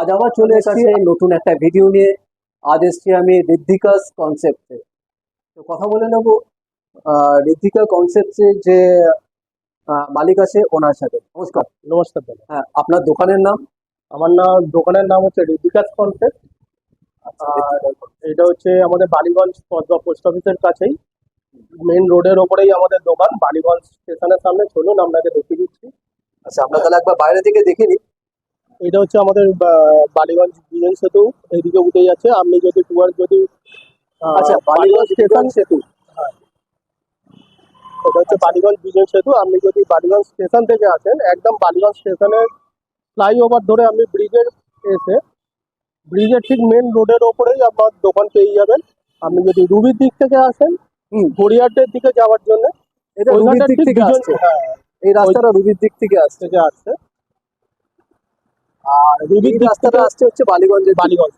আজ আবার চলে এসেছি নতুন একটা ভিডিও নিয়ে। আজ এসেছি আমি ঋদ্ধিকাস কনসেপ্টে তো কথা বলে নেব ঋদ্ধিকা কনসেপ্টে যে মালিক আছে ওনার সাথে। নমস্কার। নমস্কার দাদা। হ্যাঁ আপনার দোকানের নাম? আমার নাম দোকানের নাম হচ্ছে ঋদ্ধিকাস কনসেপ্ট আর এটা হচ্ছে আমাদের বালিগঞ্জ পদ্মা পোস্ট অফিসের কাছেই। মেন রোডের ওপরেই আমাদের দোকান বালিগঞ্জ স্টেশনের সামনে। চলুন আপনাকে দেখিয়ে দিচ্ছি। আচ্ছা আমরা তাহলে একবার বাইরে থেকে দেখে নিই। এটা হচ্ছে আমাদের বালিগঞ্জ বিজন সেতু এইদিকে উঠে যাচ্ছে। আপনি যদি টুয়ার্ড যদি আচ্ছা বালিগঞ্জ স্টেশন সেতু। এটা হচ্ছে বালিগঞ্জ বিজন সেতু। আপনি যদি বালিগঞ্জ স্টেশন থেকে আসেন একদম বালিগঞ্জ স্টেশনের ফ্লাইওভার ধরে আপনি ব্রিজের এসে ব্রিজের ঠিক মেন রোডের ওপরেই আপনার দোকান পেয়ে যাবেন। আপনি যদি রুবির দিক থেকে আসেন হুম। গড়িয়াটের দিকে যাওয়ার জন্য এটা রুবির দিক থেকে আসছে। হ্যাঁ। এই রাস্তাটা রুবির দিক থেকে আসছে। থেকে আসছে। আর রুবির রাস্তাটা আসছে হচ্ছে বালিগঞ্জের বালিগঞ্জ।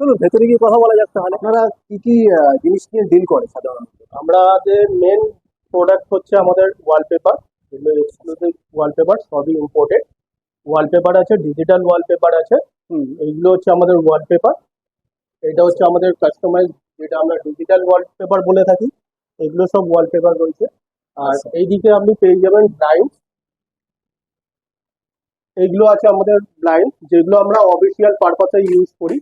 চলুন ভেতরে গিয়ে কথা বলা যাক তাহলে। আপনারা কি কি জিনিস নিয়ে ডিল করে সাধারণত? আমাদের মেন প্রোডাক্ট হচ্ছে আমাদের ওয়ালপেপার এগুলো এক্সক্লুসিভ ওয়ালপেপার সবই ইম্পোর্টেড ওয়ালপেপার আছে ডিজিটাল ওয়ালপেপার আছে। হুম। এইগুলো হচ্ছে আমাদের ওয়ালপেপার এটা হচ্ছে আমাদের কাস্টমাইজ যেটা আমরা ডিজিটাল ওয়ালপেপার বলে থাকি। এগুলো সব ওয়ালপেপার রয়েছে। আর আচ্ছা। এইদিকে আপনি পেয়ে যাবেন ব্লাইন্ড এইগুলো আছে আমাদের ব্লাইন্ড যেগুলো আমরা অফিসিয়াল পারপাসে ইউজ করি।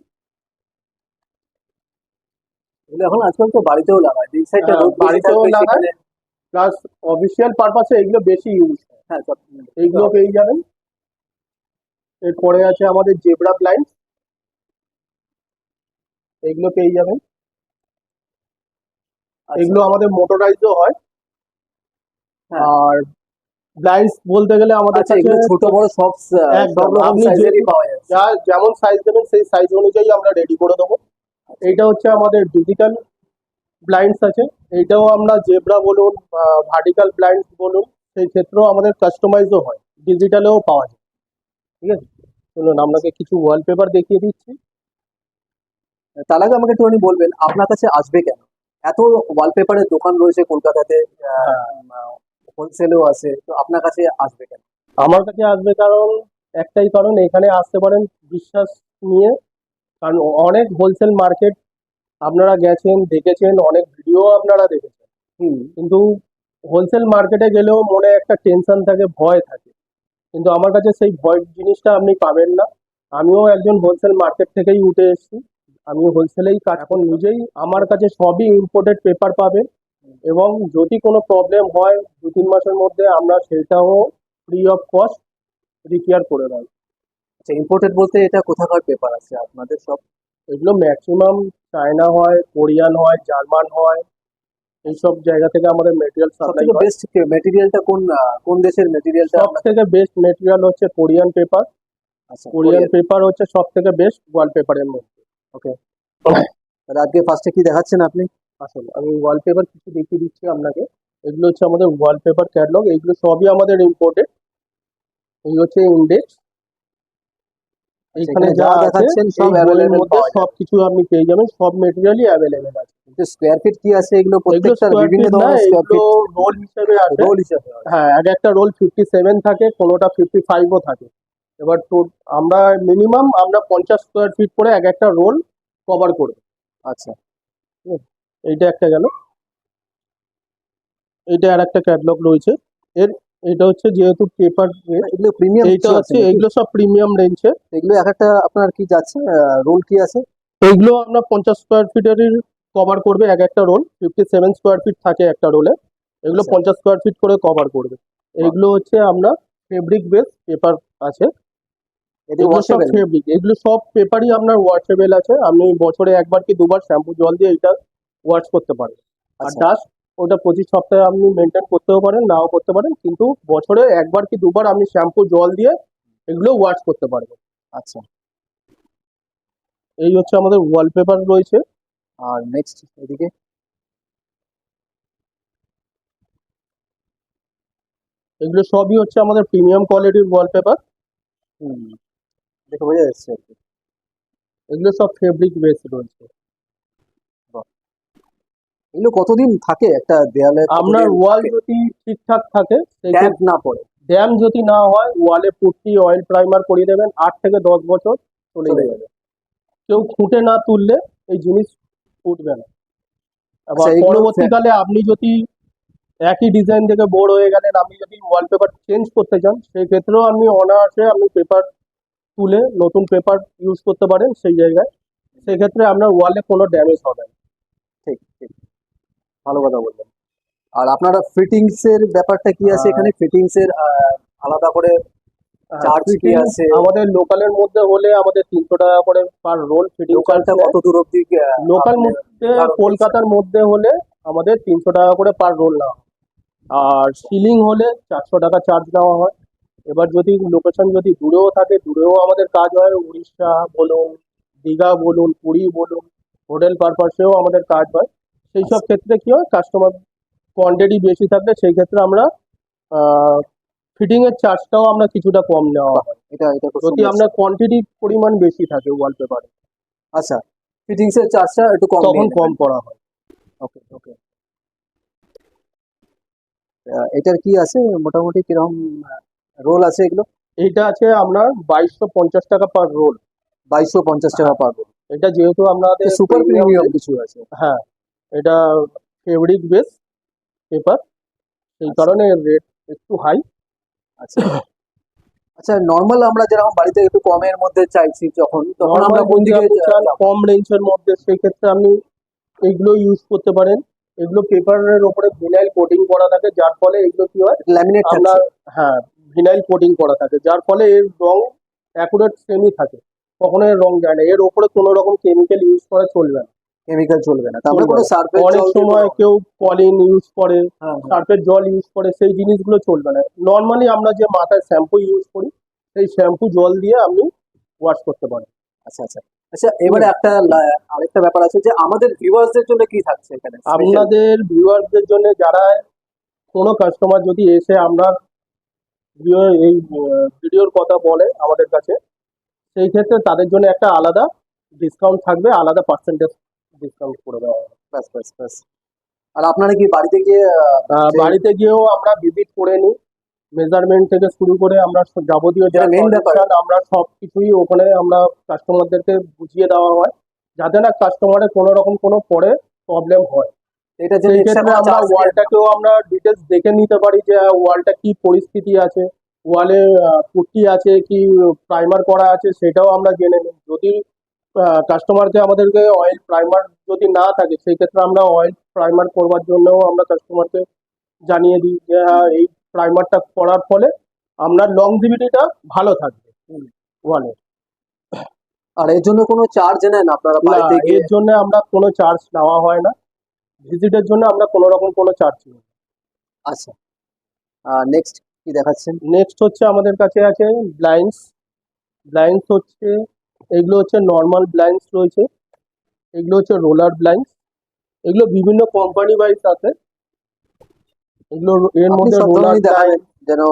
এগুলো এখন আজকাল তো বাড়িতেও লাগায় এই সাইডটা হ্যাঁ, বাড়িতেও লাগায়। প্লাস অফিসিয়াল পারপাসে এগুলো বেশি ইউজ হ্যাঁ। সব এইগুলো পেয়ে যাবেন। এরপরে আছে আমাদের জেব্রা ব্লাইন্ড এগুলো পেয়ে যাবেন। আচ্ছা। এগুলো আমাদের মোটরাইজও হয়। হ্যাঁ। আর ব্লাইন্ডস বলতে গেলে আমাদের আচ্ছা কাছে ছোট বড় সব একদম, আপনি যা যেমন সাইজ দেবেন সেই সাইজ অনুযায়ী আমরা রেডি করে দেবো। এইটা হচ্ছে আমাদের ডিজিটাল ব্লাইন্ডস আছে। এইটাও আমরা জেব্রা বলুন ভার্টিক্যাল ব্লাইন্ডস বলুন সেই ক্ষেত্রেও আমাদের কাস্টমাইজও হয়। ডিজিটালেও পাওয়া যায়। ঠিক আছে? শুনুন আপনাকে কিছু ওয়ালপেপার দেখিয়ে দিচ্ছি। তার আগে আমাকে একটুখানি বলবেন আপনার কাছে আসবে কেন? এত ওয়ালপেপারের দোকান রয়েছে কলকাতাতে হোলসেলও আছে তো আপনার কাছে আসবে কেন? আমার কাছে আসবে কারণ একটাই কারণ এখানে আসতে পারেন বিশ্বাস নিয়ে। কারণ অনেক হোলসেল মার্কেট আপনারা গেছেন দেখেছেন অনেক ভিডিও আপনারা দেখেছেন। হুম। কিন্তু হোলসেল মার্কেটে গেলেও মনে একটা টেনশন থাকে ভয় থাকে। কিন্তু আমার কাছে সেই ভয় জিনিসটা আপনি পাবেন না। আমিও একজন হোলসেল মার্কেট থেকেই উঠে এসেছি। আমি হোলসেলেই কাজ এখন নিজেই আমার কাছে সবই ইম্পোর্টেড পেপার পাবেন। এবং যদি কোনো প্রবলেম হয় দু তিন মাসের মধ্যে আমরা সেটাও ফ্রি অফ কস্ট রিপেয়ার করে দেয় আচ্ছা ইম্পোর্টেড বলতে এটা কোথাকার পেপার আছে? আপনাদের সব? এগুলো ম্যাক্সিমাম চায়না হয় কোরিয়ান হয় জার্মান হয় এইসব জায়গা থেকে আমাদের মেটেরিয়াল সাপ্লাই হয়। বেস্ট মেটেরিয়ালটা কোন কোন দেশের মেটেরিয়ালটা সব থেকে বেস্ট মেটেরিয়াল হচ্ছে কোরিয়ান পেপার আচ্ছা কোরিয়ান পেপার হচ্ছে সব থেকে বেস্ট ওয়াল পেপারের মধ্যে তাহলে আজকে ফার্স্টে কি দেখাচ্ছেন আপনি? আসুন আমি ওয়ালপেপার কিছু দেখিয়ে দিচ্ছি আপনাকে। এগুলো হচ্ছে আমাদের ওয়ালপেপার ক্যাটলগ এগুলো সবই আমাদের ইম্পোর্টেড এই হচ্ছে ইন্ডেক্স এইখানে এখানে যা যা দেখাচ্ছেন সব বইয়ের মধ্যে পাওয়া সব কিছু আপনি পেয়ে যাবেন সব মেটেরিয়ালই অ্যাভেলেবেল আছে। স্কোয়ার ফিট কি আছে এগুলো প্রত্যেকটা বিভিন্ন ধরনের স্কোয়ার ফিট রোল হিসেবে আছে। রোল হিসাবে হ্যাঁ। এক একটা রোল ফিফটি সেভেন থাকে কোনোটা ফিফটি ফাইভও থাকে। এবার তো আমরা মিনিমাম আমরা পঞ্চাশ স্কোয়ার ফিট করে এক একটা রোল কভার করি আচ্ছা। এইটা একটা গেল। এইটা আর একটা ক্যাটলগ রয়েছে। এর এটা হচ্ছে যেহেতু পেপার এগুলো প্রিমিয়াম এইটা হচ্ছে এগুলো সব প্রিমিয়াম রেঞ্জে এগুলো এক একটা আপনার কি যাচ্ছে? রোল কি আছে? এইগুলো আমরা পঞ্চাশ স্কোয়ার ফিটেরই কভার করবে এক একটা roll fifty seven square feet থাকে একটা রোলে এগুলো আচ্ছা। পঞ্চাশ স্কোয়ার ফিট করে কভার করবে। এইগুলো হচ্ছে আমরা ফেব্রিক বেস পেপার আছে। এগুলো সব ফেব্রিক এগুলো সব পেপারই আপনার ওয়াশেবল আছে। আপনি বছরে একবার কি দুবার শ্যাম্পু জল দিয়ে এটা ওয়াশ করতে পারেন। আর আচ্ছা। ডাস্ট ওটা পঁচিশ সপ্তাহে আপনি মেনটেন করতেও পারেন নাও করতে পারেন কিন্তু বছরে একবার কি দুবার আপনি শ্যাম্পু জল দিয়ে এগুলো ওয়াশ করতে পারবেন। আচ্ছা। এই হচ্ছে আমাদের ওয়ালপেপার রয়েছে। আর নেক্সট এদিকে? এগুলো সবই হচ্ছে আমাদের প্রিমিয়াম কোয়ালিটির ওয়ালপেপার হুম দেখে বোঝা যাচ্ছে। এগুলো সব ফেব্রিক বেস রয়েছে। এগুলো কতদিন থাকে একটা দেয়ালে? আপনার ওয়াল যদি ঠিকঠাক থাকে ট্যাগ না পড়ে। ড্যাম যদি না হয় ওয়ালে পুট্টি অয়েল প্রাইমার করিয়ে দেবেন আট থেকে দশ বছর চলে যাবে। কেউ খুঁটে না তুললে এই জিনিস ফুটবে না। আবার আচ্ছা, পরবর্তীকালে আপনি যদি একই ডিজাইন থেকে বোর হয়ে গেলেন আপনি যদি ওয়ালপেপার চেঞ্জ করতে চান সেই ক্ষেত্রেও আপনি অনায়াসে আপনি পেপার তুলে নতুন পেপার ইউজ করতে পারেন সেই জায়গায়। সেক্ষেত্রে আপনার ওয়ালে কোনো ড্যামেজ হবে না। ঠিক ঠিক। ভালো কথা বললেন। আর আপনারা ফিটিংস এর ব্যাপারটা কি আছে এখানে? ফিটিংস এর আলাদা করে চার্জ কি আছে? আমাদের লোকালের মধ্যে হলে আমাদের তিনশো টাকা করে পার রোল ফিটিং লোকালটা কত দূর অব্দি লোকাল মধ্যে কলকাতার মধ্যে হলে আমাদের তিনশো টাকা করে পার রোল নেওয়া হয়। আর সিলিং হলে চারশো টাকা চার্জ নেওয়া হয়। এবার যদি লোকেশন যদি দূরেও থাকে দূরেও আমাদের কাজ হয় উড়িষ্যা বলুন দীঘা বলুন পুরী বলুন হোটেল পারপাসেও আমাদের কাজ হয়। সেই সব ক্ষেত্রে কি হয় কাস্টমার কোয়ান্টিটি বেশি থাকলে সেই ক্ষেত্রে আমরা ফিটিং এর চার্জটাও আমরা কিছুটা কম নেওয়া হয়। এটা এটা যদি। আপনার কোয়ান্টিটির পরিমাণ বেশি থাকে ওয়ালপেপারে আচ্ছা ফিটিংস এর চার্জটা একটু কম তখন কম করা হয়। ওকে ওকে। এটার কি আছে? মোটামুটি কীরকম রোল আছে এগুলো? এইটা আছে আপনার বাইশশো পঞ্চাশ টাকা পার রোল বাইশশো পঞ্চাশ টাকা পার রোল এটা যেহেতু আপনাদের সুপার প্রিমিয়াম কিছু আছে। হ্যাঁ। এটা ফেব্রিক বেস পেপার সেই আচ্ছা। কারণে রেট একটু হাই আচ্ছা। আচ্ছা নর্মাল আমরা যেরকম বাড়িতে একটু কমের মধ্যে চাইছি যখন তখন আমরা কোন দিকে? কম রেঞ্জের মধ্যে সেই ক্ষেত্রে আপনি এগুলো ইউজ করতে পারেন। এগুলো পেপারের ওপরে ভিনাইল কোটিং করা থাকে যার ফলে এগুলো কি হয়? ল্যামিনেট আপনার হ্যাঁ ভিনাইল কোটিং করা থাকে যার ফলে এর রং অ্যাকুরেট সেমই থাকে। কখনো এর রং যায় না। এর ওপরে কোনো রকম কেমিক্যাল ইউজ করা চলবে না। কেমিক্যাল চলবে না। তারপরে কোনো। সার্ফের অনেক সময় কেউ কলিন ইউজ করে হ্যাঁ সার্ফের জল ইউজ করে সেই জিনিসগুলো চলবে না। নর্মালি আমরা যে মাথায় শ্যাম্পু ইউজ করি সেই শ্যাম্পু জল দিয়ে আপনি ওয়াশ করতে পারেন। আচ্ছা আচ্ছা। আচ্ছা এবারে একটা আরেকটা ব্যাপার আছে যে আমাদের ভিউয়ার্সদের জন্য কি থাকছে এখানে? আপনাদের ভিউয়ারদের জন্য যারা কোনো কাস্টমার যদি এসে আপনার ভিডিও এই ভিডিওর কথা বলে আমাদের কাছে সেই ক্ষেত্রে তাদের জন্য একটা আলাদা ডিসকাউন্ট থাকবে আলাদা পার্সেন্টেজ ডিসকাউন্ট করে দেওয়া হবে ব্যাস ব্যাস ব্যাস। আর আপনারা কি বাড়িতে গিয়ে বাড়িতে গিয়েও আমরা ভিজিট করে নিই। মেজারমেন্ট থেকে শুরু করে আমরা যাবতীয় যা। আমরা সব কিছুই ওখানে আমরা কাস্টমারদেরকে বুঝিয়ে দেওয়া হয়। যাতে না কাস্টমারের কোনো রকম কোনো পরে প্রবলেম হয়। এটা যে আমরা ওয়ালটাকেও আমরা ডিটেলস দেখে নিতে পারি যে ওয়ালটা কি পরিস্থিতি আছে। ওয়ালে পুট্টি আছে কি প্রাইমার করা আছে সেটাও আমরা জেনে নিই। যদি কাস্টমারকে আমাদেরকে অয়েল প্রাইমার যদি না থাকে সেই ক্ষেত্রে আমরা অয়েল প্রাইমার করবার জন্যও আমরা কাস্টমারকে জানিয়ে দিই যে হ্যাঁ, এই প্রাইমারটা করার ফলে আপনার লং লংজিভিটিটা ভালো থাকবে। ওয়ালে আর এর জন্য কোনো চার্জ নেন আপনারা বাড়িতে এর জন্য আমরা কোনো চার্জ নেওয়া হয় না। ভিজিটের জন্য আমরা কোনো রকম কোনো চার্জ নেই। আচ্ছা। নেক্সট কি দেখাচ্ছেন? নেক্সট হচ্ছে আমাদের কাছে আছে ব্লাইন্ডস ব্লাইন্ডস হচ্ছে এগুলো হচ্ছে নর্মাল ব্লাইন্ডস রয়েছে এগুলো হচ্ছে রোলার ব্লাইন্ডস এগুলো বিভিন্ন কোম্পানি ওয়াইজ আছে এগুলো এর মধ্যে রোলার যেন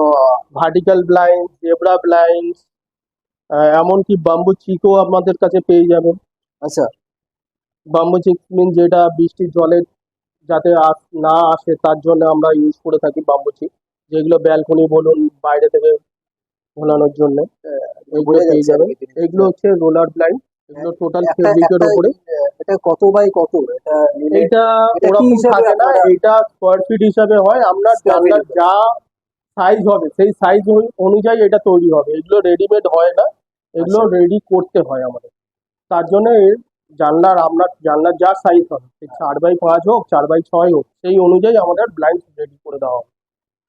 ভার্টিক্যাল ব্লাইন্ড জেব্রা ব্লাইন্ডস এমনকি বাম্বু চিকও আমাদের কাছে পেয়ে যাবেন। আচ্ছা। বাম্বু চিক মিন যেটা বৃষ্টির জলে যাতে আস- না আসে তার জন্য আমরা ইউজ করে থাকি বাম্বু চিক যেগুলো ব্যালকনি বলুন বাইরে থেকে ঘোলানোর জন্য এগুলো পেয়ে যাবেন। এগুলো হচ্ছে রোলার ব্লাইন্ড এগুলো টোটাল একটা ফেব্রিকের উপরে। এটা কত বাই কত? এটা এটা ওরকম থাকে না এটা স্কোয়ার ফিট হিসাবে হয়। আপনার Square জানলার যা সাইজ হবে সেই সাইজ অনুযায়ী এটা তৈরি হবে। এগুলো রেডিমেড হয় না এগুলো আচ্ছা। রেডি করতে হয় আমাদের। তার জন্য জানলার আপনার জানলার যা সাইজ হবে চার বাই পাঁচ হোক চার বাই ছয় হোক সেই অনুযায়ী আমাদের ব্লাইন্ড রেডি করে দেওয়া হবে।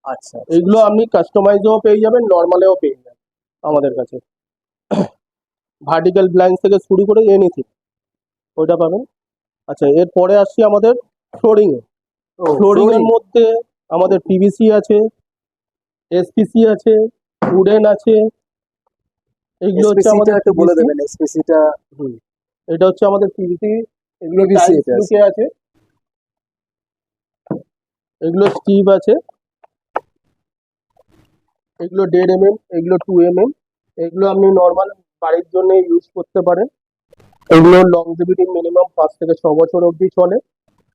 আচ্ছা এইগুলো আপনি কাস্টমাইজেও পেয়ে যাবেন নর্মালেও পেয়ে যাবেন আমাদের কাছে। ভার্টিক্যাল ব্লাইন্ড থেকে শুরু করে এনিথিং ওইটা পাবেন। আচ্ছা এরপরে আসছি আমাদের ফ্লোরিং এ ও, ফ্লোরিং এর flooring। মধ্যে আমাদের পিভিসি আছে এসপিসি আছে উডেন আছে। এগুলো হচ্ছে আমাদের একটু বলে দেবেন এসপিসিটা এটা হচ্ছে আমাদের পিভিসি এগুলো আছে এগুলো স্টিভ আছে। এগুলো দেড় এম এম এগুলো টু এম এম এগুলো আপনি নর্মাল বাড়ির জন্য ইউজ করতে পারেন। এগুলো লংজিভিটি মিনিমাম পাঁচ থেকে ছ বছর অবধি চলে।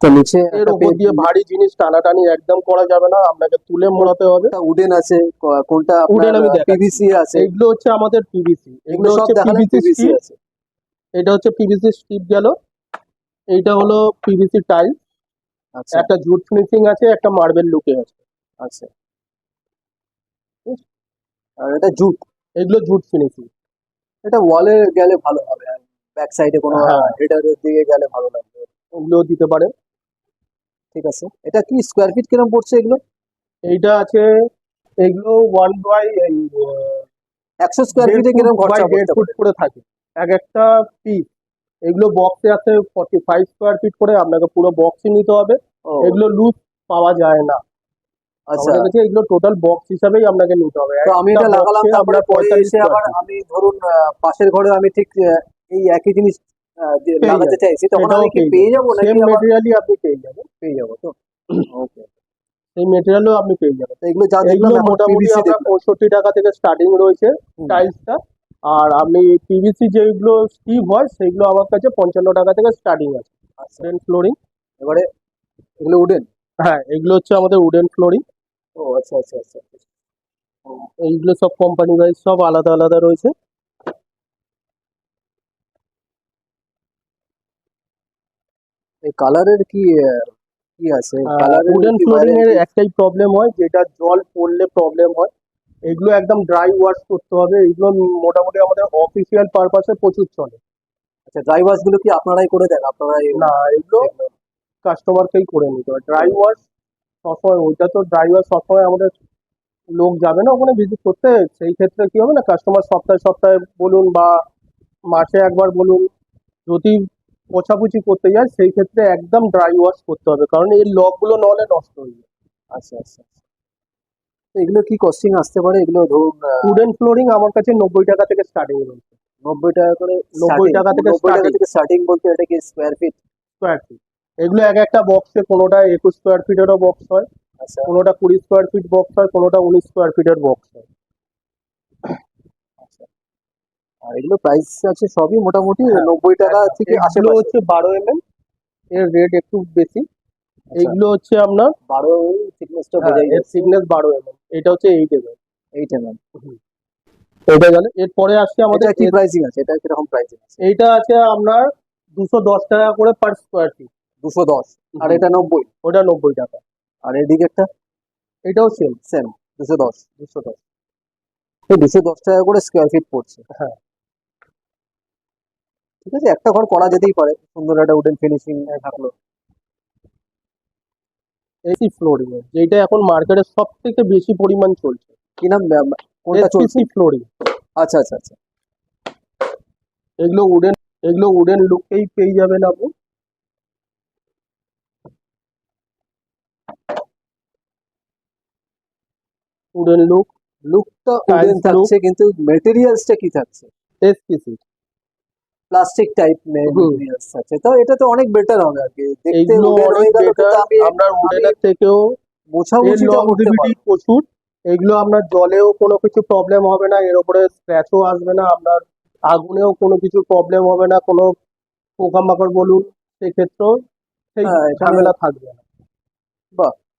নিচে এর উপর দিয়ে ভারী জিনিস টানাটানি একদম করা যাবে না আপনাকে তুলে মোড়াতে হবে। উডেন আছে কোনটা আমি। পিভিসি আছে। এইগুলো হচ্ছে আমাদের পিভিসি এগুলো এগুলো সব পিভিসি পিভিসি স্ট্রিপ আছে। এটা হচ্ছে পিভিসি স্ট্রিপ গেল। এইটা হলো পিভিসি টাইল আচ্ছা। একটা জুট ফিনিশিং আছে একটা মার্বেল লুকে আছে। আচ্ছা। আর এটা জুট। এগুলো জুট ফিনিশিং। এটা ওয়ালে গেলে ভালো হবে ব্যাক সাইডে কোনো হ্যাঁ। হেডারের দিকে গেলে ভালো লাগবে। এগুলো দিতে পারে। ঠিক আছে। এটা কি স্কোয়ার ফিট কীরকম পড়ছে এগুলো? এইটা আছে এগুলো ওয়ান বাই একশো স্কোয়ার ফিটে কীরকম খরচা ফুট করে থাকে। এক একটা পিস এগুলো বক্সে আছে ফর্টি ফাইভ স্কোয়ার ফিট করে আপনাকে পুরো বক্সই নিতে হবে। এগুলো লুজ পাওয়া যায় না। আচ্ছা। কাছে এগুলো টোটাল বক্স হিসাবেই আপনাকে নিতে হবে। তো আমি এটা একটা লাগালাম তারপরে পরে এসে আবার আমি ধরুন পাশের ঘরে আমি ঠিক এই একই জিনিস পেয়ে লাগাতে চাইছি তখন আমি কি পেয়ে পেয়ে যাব নাকি আপনি পেয়ে যাবেন। পেয়ে যাব তো? ওকে মেটেরিয়ালও আপনি পেয়ে যাবেন। এগুলো যা এগুলো মোটামুটি আপনার পঁয়ষট্টি টাকা থেকে স্টার্টিং রয়েছে। টাইলসটা আর আপনি পিভিসি যেগুলো স্টিভ হয় সেগুলো আমার কাছে পঞ্চান্ন টাকা থেকে স্টার্টিং আছে। আচ্ছা। ফ্লোরিং এবারে এগুলো উডেন হ্যাঁ এগুলো হচ্ছে আমাদের উডেন ফ্লোরিং ও আচ্ছা আচ্ছা আচ্ছা। এইগুলো সব কোম্পানি ওয়াইজ সব আলাদা আলাদা রয়েছে? এই কালারের কি কি আছে? কালারের উডেন ফ্লোরিং এর একটাই প্রবলেম হয় যেটা জল পড়লে প্রবলেম হয়। এগুলো একদম ড্রাই ওয়াশ করতে হবে এগুলো মোটামুটি আমাদের অফিসিয়াল পারপাসে প্রচুর চলে। আচ্ছা ড্রাই ওয়াশগুলো কি আপনারাই করে দেন? আপনারাই না এগুলো কাস্টমারকেই করে নিতে হয় ড্রাই ওয়াশ সবসময় ওইটা তো ড্রাই ওয়াশ সবসময় আমাদের লোক যাবে না ওখানে ভিজিট করতে। সেই ক্ষেত্রে কি হবে না কাস্টমার সপ্তাহে সপ্তাহে বলুন বা মাসে একবার বলুন যদি পোছাপুছি করতে যায় সেই ক্ষেত্রে একদম ড্রাই ওয়াশ করতে হবে কারণ এই লকগুলো নহলে নষ্ট হয়ে যায়। আচ্ছা আচ্ছা আচ্ছা। এগুলো কি কস্টিং আসতে পারে? এগুলো ধরুন উডেন ফ্লোরিং আমার কাছে নব্বই টাকা থেকে স্টার্টিং রয়েছে। নব্বই টাকা করে 90 টাকা থেকে নব্বই টাকা থেকে স্টার্টিং বলতে এটা কি স্কোয়ার ফিট স্কোয়ার ফিট এগুলো এক একটা বক্সে কোনোটা একুশ স্কোয়ার ফিটেরও বক্স হয় আচ্ছা। কোনোটা কুড়ি স্কোয়ার ফিট বক্স হয় কোনোটা উনিশ স্কোয়ার ফিটের বক্স হয়। আর এগুলো প্রাইস আছে সবই মোটামুটি হ্যাঁ, নব্বই টাকা থেকে এগুলো আশেপাশে। হচ্ছে বারো এম এর রেট একটু বেশি। এইগুলো হচ্ছে আপনার বারো থিকনেসটা হ্যাঁ, বোঝাই এর থিকনেস বারো এম এটা হচ্ছে eight M M eight M M এটা গেলে এরপরে আসছে আমাদের কি প্রাইসিং আছে? এটা কীরকম প্রাইসিং আছে? এইটা আছে আপনার দুশো দশ টাকা করে পার স্কোয়ার ফিট দুশো দশ। আর এটা নব্বই। ওটা নব্বই টাকা। আর এদিকেরটা এটাও সেম সেম দুশো দশ। দুশো দশ। দুশো দশ টাকা করে স্কোয়ার ফিট পড়ছে। হ্যাঁ। ঠিক আছে একটা ঘর করা যেতেই পারে। সুন্দর একটা উডেন ফিনিশিং থাকল। এসি ফ্লোরিং যেটা এখন মার্কেটে সব থেকে বেশি পরিমাণ চলছে। কি নাম কোনটা চলছে? ফ্লোরিং আচ্ছা আচ্ছা আচ্ছা। এগুলো উডেন এগুলো উডেন লুকেই পেয়ে যাবেন আপনি। উডেন লুক লুকটা উডেন থাকছে কিন্তু মেটেরিয়ালসটা কি থাকছে? এসপিসি প্লাস্টিক টাইপ মেটেরিয়ালস আছে তো এটা তো অনেক বেটার হবে আর কি দেখতে আপনার উডেনের থেকেও লংজিভিটি পারব। প্রচুর। এগুলো আপনার জলেও কোনো কিছু প্রবলেম হবে না এর উপরে স্ক্র্যাচও আসবে না আপনার আগুনেও কোনো কিছু প্রবলেম হবে না কোনো পোকামাকড় বলুন সেক্ষেত্রেও সেই হ্যাঁ, ঝামেলা থাকবে না।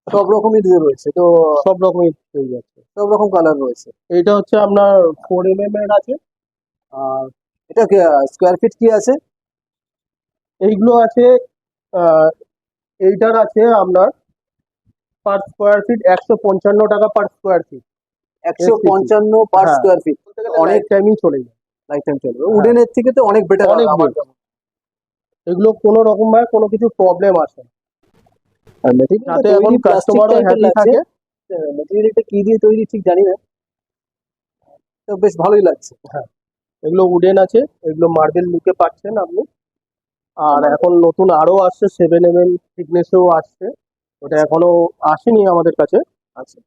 সব রকমই দিয়ে রয়েছে তো সব রকমই পেয়ে যাচ্ছে। সব রকম কালার রয়েছে। এইটা হচ্ছে আপনার ফোর এম এম এর আছে। আর এটা স্কোয়ার ফিট কি আছে? এইগুলো আছে এইটার আছে আপনার পার স্কোয়ার ফিট একশো পঞ্চান্ন টাকা পার স্কোয়ার ফিট একশো পঞ্চান্ন পার হ্যাঁ। স্কোয়ার ফিট অনেক টাইমই চলে যায়। লাইফ টাইম চলবে উডেনের থেকে তো অনেক বেটার অনেক। এগুলো কোনো রকম ভাবে কোনো কিছু প্রবলেম আসে না। যাতে এখন কাস্টমারও হ্যাপি থাকে। মেটেরিয়ালটা কি দিয়ে তৈরি ঠিক জানি না। তো বেশ ভালোই লাগছে। এগুলো উডেন আছে এগুলো মার্বেল লুকে পাচ্ছেন আপনি। আর এখন নতুন আরও আসছে সেভেন এম এম থিকনেসেও আসছে। ওটা এখনও আসেনি আমাদের কাছে। আচ্ছা।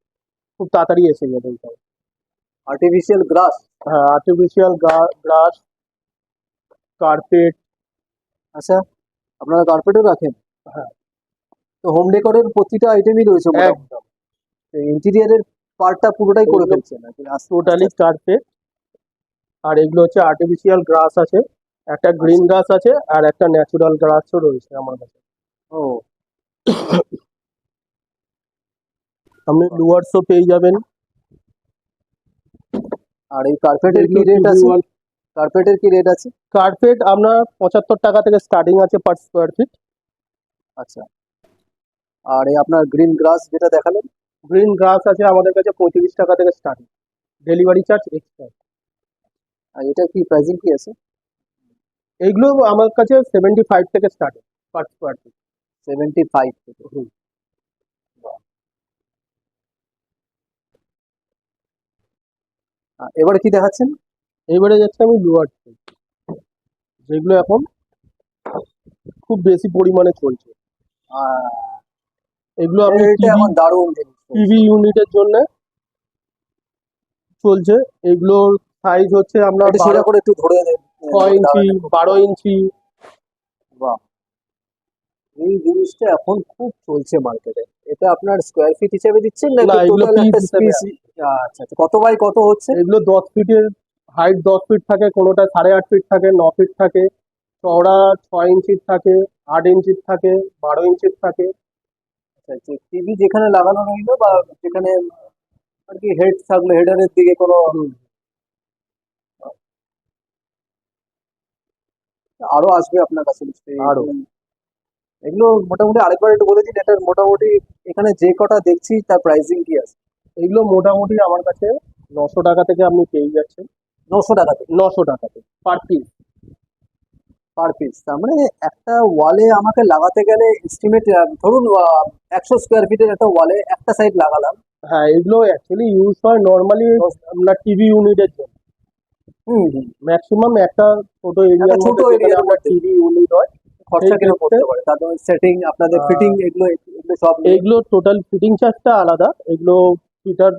খুব তাড়াতাড়ি এসে যাবে আর্টিফিশিয়াল গ্রাস হ্যাঁ আর্টিফিশিয়াল গ্লাস কার্পেট আচ্ছা আপনারা কার্পেটও রাখেন? হ্যাঁ। তো হোম ডেকোরের প্রতিটা আইটেমই রয়েছে একদম ইন্টেরিয়ারের পার্টটা পুরোটাই করে ফেলছে আস্তে টোটালি কার্পেট আর এগুলো হচ্ছে আর্টিফিশিয়াল গ্রাস আছে। একটা গ্রিন গ্রাস আছে আর একটা ন্যাচুরাল গ্রাসও রয়েছে আমার কাছে। ও। আপনি ডুয়ার্সও পেয়ে যাবেন। আর এই কার্পেটের কি রেট আছে? কার্পেটের কি রেট আছে? কার্পেট আপনার পঁচাত্তর টাকা থেকে স্টার্টিং আছে পার স্কোয়ার ফিট আচ্ছা। আর এই আপনার গ্রিন গ্রাস যেটা দেখালেন গ্রিন গ্রাস আছে আমাদের কাছে পঁয়ত্রিশ টাকা থেকে স্টার্টিং ডেলিভারি চার্জ এক্সট্রা আর এটা কি প্রাইসিং কি আছে? এইগুলো আমার কাছে সেভেন্টি ফাইভ থেকে starting per square feet seventy five থেকে। হুম। এবারে কি দেখাচ্ছেন? এবারে যাচ্ছে আমি ডুয়ার্স যেগুলো এখন খুব বেশি পরিমাণে চলছে। আহ, এগুলো আপনি এখন দারুণ টিভি ইউনিটের জন্য চলছে। এগুলোর সাইজ হচ্ছে এটা সোজা করে একটু ধরে দেন ছয় ইঞ্চি বারো ইঞ্চি। বাহ। এই জিনিসটা এখন খুব চলছে মার্কেটে এটা আপনার স্কোয়ার ফিট হিসেবে দিচ্ছেন না এগুলো আচ্ছা আচ্ছা। কত বাই কত হচ্ছে? এগুলো দশ ফিটের হাইট দশ ফিট থাকে কোনোটা সাড়ে আট ফিট থাকে ন ফিট থাকে চওড়া ছয় ইঞ্চির থাকে আট ইঞ্চির থাকে বারো ইঞ্চির থাকে। টিভি যেখানে লাগানো রইল বা যেখানে আর কি হেড থাকল হেডারের দিকে কোনো আরও আসবে আপনার কাছে নিশ্চয়ই। আরও। এগুলো মোটামুটি আরেকবার একটু বলে দিন এটার মোটামুটি এখানে যে কটা দেখছি তার প্রাইসিং কি আছে? এগুলো মোটামুটি আমার কাছে নশো টাকা থেকে আপনি পেয়ে যাচ্ছেন। নশো টাকাতে নশো টাকাতে পার পিস পার পিস তার মানে একটা ওয়ালে আমাকে লাগাতে গেলে এস্টিমেট ধরুন একশো স্কোয়ার ফিটের একটা ওয়ালে একটা সাইড লাগালাম। হ্যাঁ এগুলো অ্যাকচুয়ালি ইউজ হয় নর্মালি আপনার টিভি ইউনিটের জন্য। হুম ম্যাক্সিমাম একটা ছোট একটা ছোট মধ্যে area যেখানে র আপনার মধ্যে। টিভি ইউনিট হয় খরচা কীরকম পড়তে পারে? তার সেটিং আপনাদের ফিটিং এগুলো এগুলো সব নিয়ে। এইগুলো টোটাল ফিটিং চার্জটা আলাদা। এগুলো ফিটার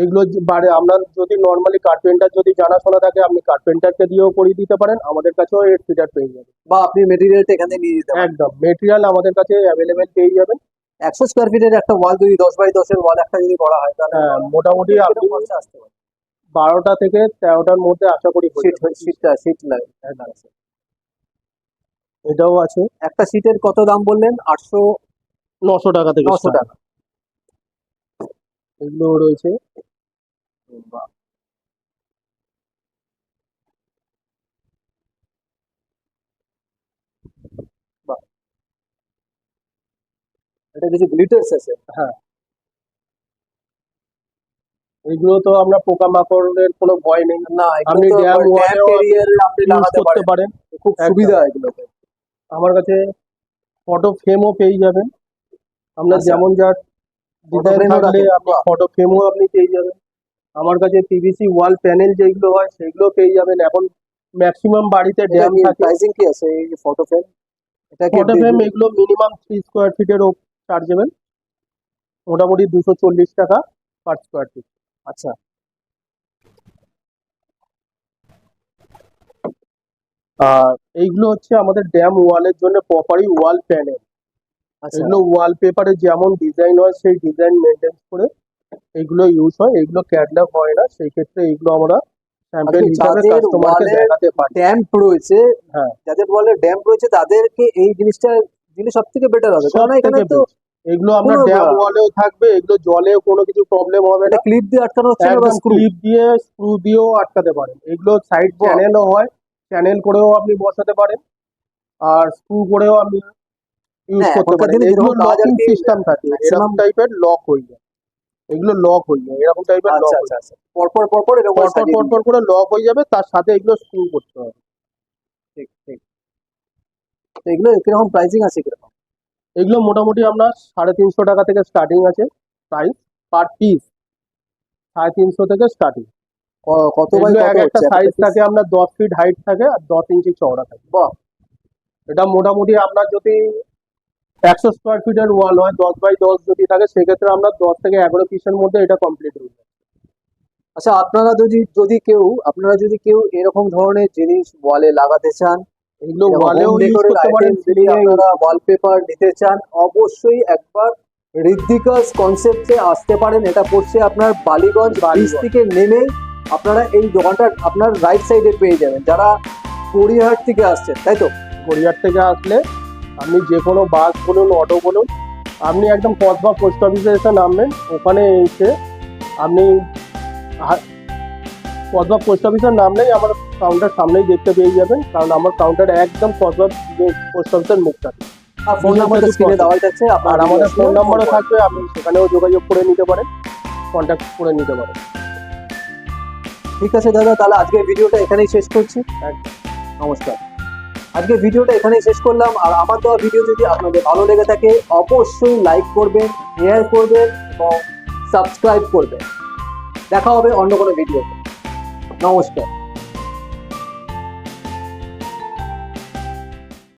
এগুলো বাড়ে আপনার যদি নর্মালি কার্পেন্টার যদি জানাশোনা থাকে আপনি কার্পেন্টারকে দিয়েও করিয়ে দিতে পারেন আমাদের কাছেও এর ফিটার পেয়ে যাবেন। বা আপনি মেটেরিয়ালটা এখানে নিয়ে যেতে পারেন। একদম মেটেরিয়াল আমাদের কাছে অ্যাভেলেবেল পেয়ে যাবেন। একশো স্কোয়ার ফিটের একটা ওয়াল যদি দশ বাই দশের ওয়াল একটা যদি করা হয় তাহলে হ্যাঁ, মোটামুটি আপনি আসতে পারে। বারোটা থেকে তেরোটার মধ্যে আশা করি সিট সিটটা সিট লাগে এটাও আছে। একটা সিটের কত দাম বললেন? আটশো নশো টাকা থেকে নশো টাকা। এগুলো রয়েছে। বাহ। এটা কিছু গ্লিটার্স আছে। এগুলো তো আমরা পোকামাকড়ের কোনো ভয় নেই। না আপনি ড্যাম ড্যাম আপনি লাগাতে করতে পারেন। খুব। সুবিধা এগুলোতে। আমার কাছে ফটো ফ্রেমও পেয়ে যাবেন। আপনার আচ্ছা। যেমন যার ডিজাইন থাকলে আপনি ফটো ফ্রেমও আপনি পেয়ে যাবেন। আমার কাছে পিভিসি ওয়াল প্যানেল যেগুলো হয় সেগুলো পেয়ে যাবেন। এখন ম্যাক্সিমাম বাড়িতে ড্যাম থাকে। প্রাইসিং কি আছে এই ফটো ফ্রেম এটা ফটো ফ্রেম এগুলো মিনিমাম থ্রি স্কোয়ার ফিটের চার্জেবল মোটামুটি দুশো চল্লিশ টাকা পার স্কোয়ার ফিট আচ্ছা। আর এইগুলো হচ্ছে আমাদের ড্যাম ওয়ালের জন্য প্রপারই ওয়াল প্যানেল আচ্ছা। এগুলো ওয়ালপেপারে যেমন ডিজাইন হয় সেই ডিজাইন মেনটেন করে এগুলো ইউজ হয় এগুলো ক্যাটলগ হয় না সেই ক্ষেত্রে এগুলো আমরা স্যাম্পল আচ্ছা, কাস্টমারকে দেখাতে পারি। ড্যাম্প রয়েছে হ্যাঁ। যাদের বলে ড্যাম্প রয়েছে তাদেরকে এই জিনিসটা দিলে সব থেকে বেটার হবে কারণ এখানে তো এগুলো পুরো ড্যাম ওয়ালেও থাকবে এগুলো জলেও কোনো কিছু প্রবলেম হবে না। ক্লিপ দিয়ে আটকানো হচ্ছে না স্ক্রু ক্লিপ দিয়ে স্ক্রু দিয়েও আটকাতে পারেন। এগুলো সাইড চ্যানেলও হয় চ্যানেল করেও আপনি বসাতে পারেন। আর স্ক্রু করেও আপনি ইউজ হ্যাঁ, করতে পারেন। এগুলো লকিং সিস্টেম থাকে এরকম টাইপের লক হয়ে যায়। এগুলো লক হয়ে যায় এরকম টাইপের লক আচ্ছা আচ্ছা আচ্ছা। পরপর পরপর এরকম পরপর পরপর করে লক হয়ে যাবে তার সাথে এগুলো স্ক্রু করতে হবে। ঠিক ঠিক। এগুলো কীরকম প্রাইসিং আছে কীরকম? এগুলো মোটামুটি আপনার সাড়ে তিনশো টাকা থেকে স্টার্টিং আছে প্রাইস পার পিস সাড়ে তিনশো থেকে স্টার্টিং কত বাই কত এক একটা সাইজ থাকে আপনার দশ ফিট হাইট থাকে আর দশ ইঞ্চি চওড়া থাকে। বাহ। এটা মোটামুটি আপনার যদি একশো স্কোয়ার ফিটের ওয়াল হয় দশ বাই দশ যদি থাকে সেক্ষেত্রে আমরা দশ থেকে এগারো পিসের মধ্যে এটা কমপ্লিট হয়ে যাবে আচ্ছা আপনারা যদি যদি কেউ আপনারা যদি কেউ এরকম ধরনের জিনিস ওয়ালে লাগাতে চান এগুলো ওয়ালেও ওয়ালপেপার নিতে চান অবশ্যই একবার ঋদ্ধিকাস কনসেপ্টে আসতে পারেন। এটা পড়ছে আপনার বালিগঞ্জ ব্রিজ। থেকে নেমে আপনারা এই দোকানটা আপনার রাইট সাইডে পেয়ে যাবেন যারা গড়িয়াহাট থেকে আসছেন তাই তো? গড়িয়ার থেকে আসলে আপনি যে কোনো বাস বলুন অটো বলুন আপনি একদম কসবা পোস্ট অফিসে এসে নামবেন। ওখানে এসে আপনি কসবা পোস্ট অফিসের নামলেই আমার কাউন্টার সামনেই দেখতে পেয়ে যাবেন কারণ আমার কাউন্টার একদম কসবা পোস্ট অফিসের মুখটাতে আর ফোন নাম্বার স্ক্রিনে দেওয়াই থাকছে আর আমাদের ফোন নাম্বারও থাকবে আপনি সেখানেও যোগাযোগ করে নিতে পারেন কন্ট্যাক্ট করে নিতে পারেন। ঠিক আছে দাদা তাহলে আজকের ভিডিওটা এখানেই শেষ করছি। একদম। নমস্কার। আজকে ভিডিওটা এখানেই শেষ করলাম। আর আমার দেওয়া ভিডিও যদি আপনাদের ভালো লেগে থাকে, অবশ্যই লাইক করবেন শেয়ার করবেন এবং সাবস্ক্রাইব করবেন। দেখা হবে অন্য কোনো ভিডিওতে নমস্কার।